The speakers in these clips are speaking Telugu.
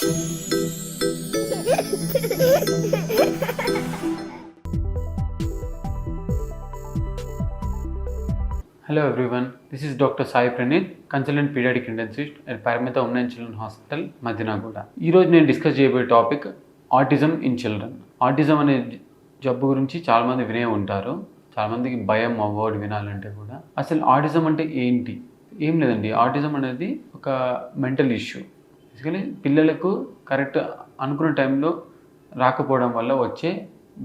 Hello everyone, this is Dr. Sai Pranit, consultant pediatric intensivist at Parimitha women children hospital Hospital, Madinaguda ఈరోజు నేను డిస్కస్ చేయబోయే topic autism in children autism అనే జబ్బు గురించి చాలామంది వినే ఉంటారు. చాలామందికి భయం అవార్డ్ వినాలంటే కూడా. అసలు ఆటిజం అంటే ఏంటి? ఏం లేదండి. ఆటిజం అనేది ఒక మెంటల్ ఇష్యూ బేసికలీ పిల్లలకు కరెక్ట్ అనుకున్న టైంలో రాకపోవడం వల్ల వచ్చే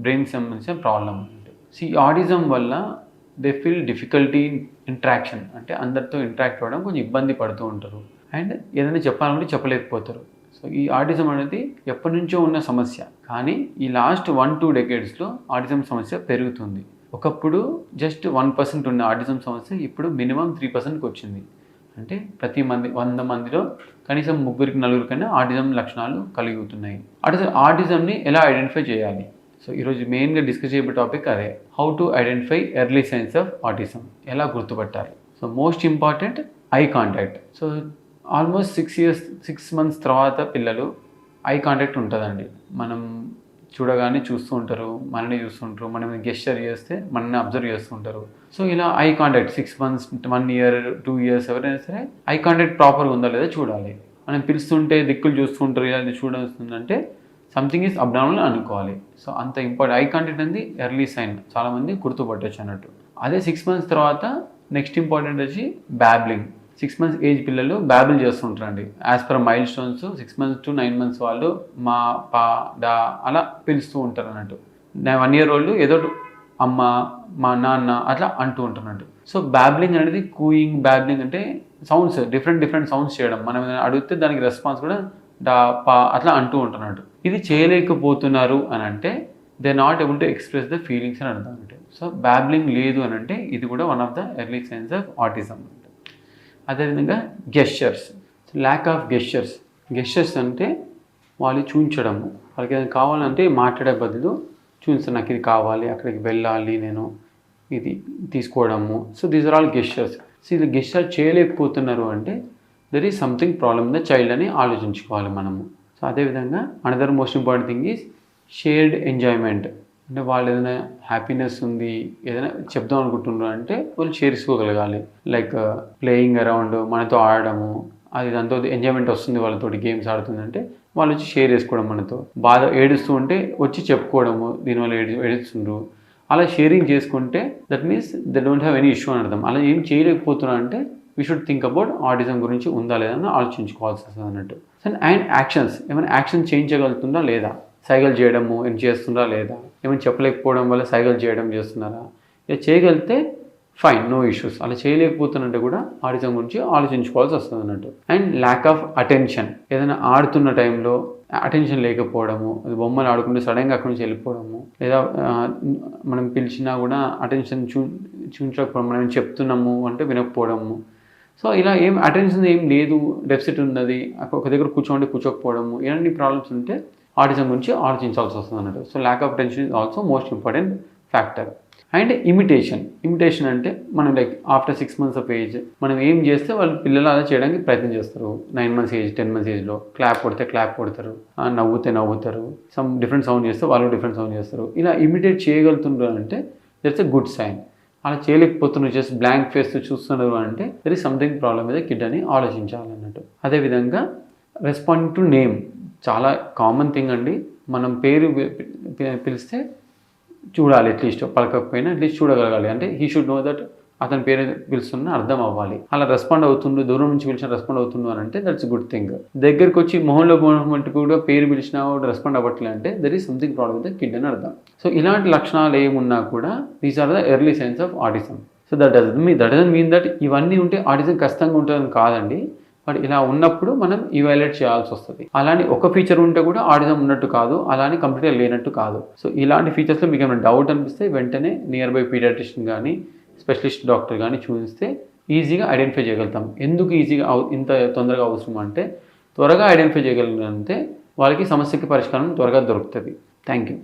బ్రెయిన్ సంబంధించిన ప్రాబ్లం సి సో ఈ ఆటిజం వల్ల దే ఫీల్ డిఫికల్టీ ఇంట్రాక్షన్ అంటే అందరితో ఇంటరాక్ట్ అవ్వడం కొంచెం ఇబ్బంది పడుతూ ఉంటారు. అండ్ ఏదైనా చెప్పాలంటే చెప్పలేకపోతారు. సో ఈ ఆటిజం అనేది ఎప్పటి నుంచో ఉన్న సమస్య. కానీ ఈ లాస్ట్ వన్ టూ డెకేడ్స్లో ఆటిజం సమస్య పెరుగుతుంది. ఒకప్పుడు జస్ట్ వన్ పర్సెంట్ ఉన్న ఆటిజం సమస్య ఇప్పుడు మినిమం త్రీ పర్సెంట్కి వచ్చింది. అంటే ప్రతి మంది వంద మందిలో కనీసం ముగ్గురికి నలుగురికైనా ఆటిజం లక్షణాలు కలుగుతున్నాయి. ఆటిజం ఆటిజంని ఎలా ఐడెంటిఫై చేయాలి? సో ఈరోజు మెయిన్గా డిస్కస్ చేయబే టాపిక్ అదే how to identify early signs of autism. ఎలా గుర్తుపట్టాలి? So most important eye contact. So almost six years six months తర్వాత పిల్లలు ఐ కాంటాక్ట్ ఉంటుందండి. మనం చూడగానే చూస్తూ ఉంటారు మనని చూస్తుంటారు మనం గెస్చర్ చేస్తే మనల్ని అబ్జర్వ్ చేస్తుంటారు సో ఇలా eye contact six months one year two years ఎవరైనా సరే ఐ కాంటాక్ట్ ప్రాపర్గా ఉందా లేదా చూడాలి. మనం పిలుస్తుంటే దిక్కులు చూస్తుంటారు ఇలా చూడొస్తుందంటే సంథింగ్ ఈజ్ అబ్నార్మల్ అనుకోవాలి. సో అంత ఇంపార్టెంట్ ఐ కాంటాక్ట్ అనేది ఎర్లీ సైన్ చాలామంది గుర్తుపట్టచ్చు అన్నట్టు. అదే సిక్స్ మంత్స్ తర్వాత నెక్స్ట్ ఇంపార్టెంట్ వచ్చి బ్యాబ్లింగ్ సిక్స్ మంత్స్ ఏజ్ పిల్లలు బ్యాబుల్ చేస్తుంటారండి. As per milestones six months to nine months వాళ్ళు మా పా డా అలా పిలుస్తూ ఉంటారు అన్నట్టు వన్ ఇయర్ ఓల్డ్ ఏదో అమ్మ మా నాన్న అట్లా అంటూ ఉంటున్నట్టు సో బ్యాబ్లింగ్ అనేది కూయింగ్ బ్యాబ్లింగ్ అంటే సౌండ్స్ డిఫరెంట్ డిఫరెంట్ సౌండ్స్ చేయడం. మనం అడిగితే దానికి రెస్పాన్స్ కూడా డా పా అట్లా అంటూ ఉంటున్నట్టు ఇది చేయలేకపోతున్నారు అని అంటే they not able to express the feelings అని అర్థం అంటే. సో బ్యాబ్లింగ్ లేదు అని అంటే ఇది కూడా one of the early signs of autism అదేవిధంగా gestures lack of gestures gestures అంటే వాళ్ళు చూపించడము వాళ్ళకి ఏదైనా కావాలంటే మాట్లాడే బదులు చూపిస్తారు నాకు ఇది కావాలి అక్కడికి వెళ్ళాలి నేను ఇది తీసుకోవడము. So these are all gestures so ఇది గెస్చర్ చేయలేకపోతున్నారు అంటే there is something problem the child అని ఆలోచించుకోవాలి మనము. సో అదేవిధంగా another most important thing is shared enjoyment అంటే వాళ్ళు ఏదైనా హ్యాపీనెస్ ఉంది ఏదైనా చెప్దాం అనుకుంటున్నారు అంటే వాళ్ళు షేర్ చేసుకోగలగాలి లైక్ ప్లేయింగ్ అరౌండ్ మనతో ఆడడము అది దాంతో ఎంజాయ్మెంట్ వస్తుంది వాళ్ళతో గేమ్స్ ఆడుతుందంటే వాళ్ళు వచ్చి షేర్ చేసుకోవడం మనతో. బాధ ఏడుస్తూ ఉంటే వచ్చి చెప్పుకోవడము దీనివల్ల ఏడు ఏడుస్తుండ్రు. అలా షేరింగ్ చేసుకుంటే that means the don't have any issue అని అర్థం. అలా ఏం చేయలేకపోతున్నా అంటే we should think about autism గురించి ఉందా లేదా అని ఆలోచించుకోవాల్సి వస్తుంది అన్నట్టు. అండ్ యాక్షన్స్ ఏమైనా యాక్షన్ చేయించగలుగుతుందా లేదా? సైకిల్ చేయడము ఏం చేస్తుందా లేదా? ఏమైనా చెప్పలేకపోవడం వల్ల సైకిల్ చేయడం చేస్తున్నారా? ఇలా చేయగలిగితే ఫైన్ నో ఇష్యూస్ అలా చేయలేకపోతున్నట్టు కూడా ఆటిజం గురించి ఆలోచించుకోవాల్సి వస్తుంది అన్నట్టు. అండ్ ల్యాక్ ఆఫ్ అటెన్షన్ ఏదైనా ఆడుతున్న టైంలో అటెన్షన్ లేకపోవడము బొమ్మలు ఆడుకుంటే సడన్గా అక్కడి నుంచి వెళ్ళిపోవడము లేదా మనం పిలిచినా కూడా అటెన్షన్ చూ చూపించకపోవడం మనం చెప్తున్నాము అంటే వినకపోవడము. సో ఇలా ఏం అటెన్షన్ ఏం లేదు డెఫిసిట్ ఉన్నది ఒక దగ్గర కూర్చోండి కూర్చోకపోవడము ఇలాంటి ప్రాబ్లమ్స్ ఉంటే ఆటిజం గురించి ఆలోచించాల్సి వస్తుంది అన్నట్టు. So lack of attention is also most important factor and imitation imitation అంటే మనం like after six months of age మనం ఏం చేస్తే వాళ్ళు పిల్లలు అలా చేయడానికి ప్రయత్నం చేస్తారు. Nine months age ten months ఏజ్లో క్లాప్ కొడితే క్లాప్ కొడతారు. నవ్వుతే నవ్వుతారు. సమ్ డిఫరెంట్ సౌండ్ చేస్తే వాళ్ళు డిఫరెంట్ సౌండ్ చేస్తారు. ఇలా ఇమిటేట్ చేయగలుగుతున్నారు అంటే దట్స్ ఎ గుడ్ సైన్ అలా చేయలేకపోతున్నారు జస్ట్ బ్లాంక్ ఫేస్ చూస్తున్నారు అంటే దర్ ఇస్ సంథింగ్ ప్రాబ్లమ్ మీద కిడ్ అని ఆలోచించాలన్నట్టు అదేవిధంగా రెస్పాండింగ్ టు నేమ్ చాలా కామన్ థింగ్ అండి. మనం పేరు పిలిస్తే చూడాలి అట్లీస్ట్ పలకపోయినా అట్లీస్ట్ చూడగలగాలి. అంటే హీ షుడ్ నో దట్ అతని పేరు పిలుస్తున్న అర్థం అవ్వాలి. అలా రెస్పాండ్ అవుతుండు దూరం నుంచి పిలిచిన రెస్పాండ్ అవుతుండు అని అంటే దట్స్ గుడ్ థింగ్ దగ్గరికి వచ్చి మొహంలో మొహమ్మటి కూడా పేరు పిలిచినా కూడా రెస్పాండ్ అవ్వట్లే అంటే there is something problem with kid అని అర్థం. సో ఇలాంటి లక్షణాలు ఏమున్నా కూడా these are the early signs of autism so that doesn't me that doesn't mean that ఇవన్నీ ఉంటే ఆటిజం ఖచ్చితంగా ఉంటుందని కాదండి. మరి ఇలా ఉన్నప్పుడు మనం ఇవాల్యుయేట్ చేయాల్సి వస్తుంది. అలానే ఒక ఫీచర్ ఉంటే కూడా ఆటిజం ఉన్నట్టు కాదు అలానే కంప్లీట్గా లేనట్టు కాదు. సో ఇలాంటి ఫీచర్స్లో మీకు ఏమైనా డౌట్ అనిపిస్తే వెంటనే నియర్ బై పీడియాట్రిషియన్ కానీ స్పెషలిస్ట్ డాక్టర్ కానీ చూపిస్తే ఈజీగా ఐడెంటిఫై చేయగలుగుతాం. ఎందుకు ఈజీగా ఇంత తొందరగా అవసరం అంటే త్వరగా ఐడెంటిఫై చేయగలిగినంటే వాళ్ళకి సమస్యకి పరిష్కారం త్వరగా దొరుకుతుంది. Thank you